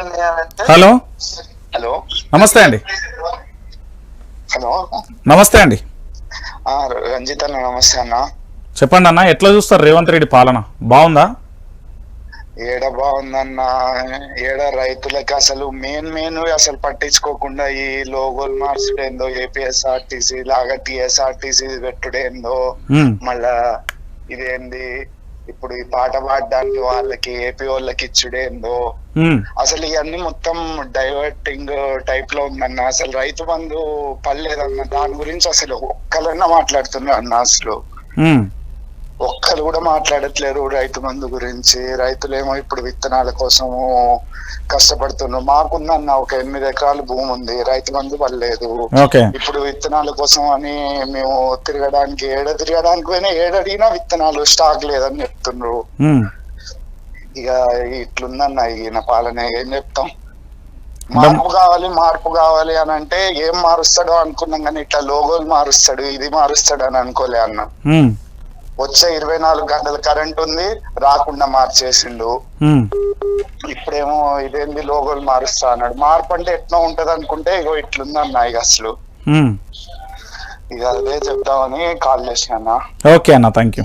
Hello? Hello? నమస్తే అండి. Hello? నమస్తే అండి. రంజిత్ అన్న నమస్తే అన్న. చెప్పండి అన్న ఎట్లా చూస్తారు రేవంత్ రెడ్డి పాలన? బాగుందా? ఏడ బాగుందన్న? ఏడ రైతులకి అసలు మెయిన్ మెయిన్ అసలు పట్టించుకోకుండా ఈ లోగోలు మార్చుడేందో ఏపీఎస్ఆర్టీసీ లాగా టీఎస్ఆర్టీసీ పెట్టుడేందో మళ్ళా ఇదేంది? ఇప్పుడు ఈ పాట పాడడానికి వాళ్ళకి ఏపీ వాళ్ళకి ఇచ్చుడేందో. అసలు ఇవన్నీ మొత్తం డైవర్టింగ్ టైప్లో ఉందన్న. అసలు రైతు బంధు పర్లేదన్న దాని గురించి అసలు ఒక్కలన్నా మాట్లాడుతున్నారు అన్న అసలు. ఒక్కరు కూడా మాట్లాడట్లేరు రైతు బంధు గురించి. రైతులేమో ఇప్పుడు విత్తనాల కోసము కష్టపడుతున్నారు. మాకుందన్న ఒక ఎనిమిది ఎకరాల భూమి ఉంది. రైతు బంధు పడలేదు. ఇప్పుడు విత్తనాల కోసం అని మేము తిరగడానికి ఏడ తిరగడానికి పోయినా ఏడడిగినా విత్తనాలు స్టాక్ లేదని చెప్తున్నారు. ఇక ఇట్లుందన్న ఈయన పాలన. ఏం చెప్తాం? మార్పు కావాలి మార్పు కావాలి అని అంటే ఏం మారుస్తాడో అనుకున్నాం కానీ ఇట్లా లోగోలు మారుస్తాడు ఇది మారుస్తాడు అని అనుకోలే అన్న. వచ్చే ఇరవై నాలుగు గంటల కరెంట్ ఉంది రాకుండా మార్చేసిండు. ఇప్పుడేమో ఇదేంది లోగోలు మారుస్తా అన్నాడు. మార్పు అంటే ఎట్లా ఉంటది అనుకుంటే ఇగో ఇట్లుందన్న ఇక అసలు. ఇక అదే చెప్తామని కాల్ చేసిన ఓకే అన్న థ్యాంక్ యూ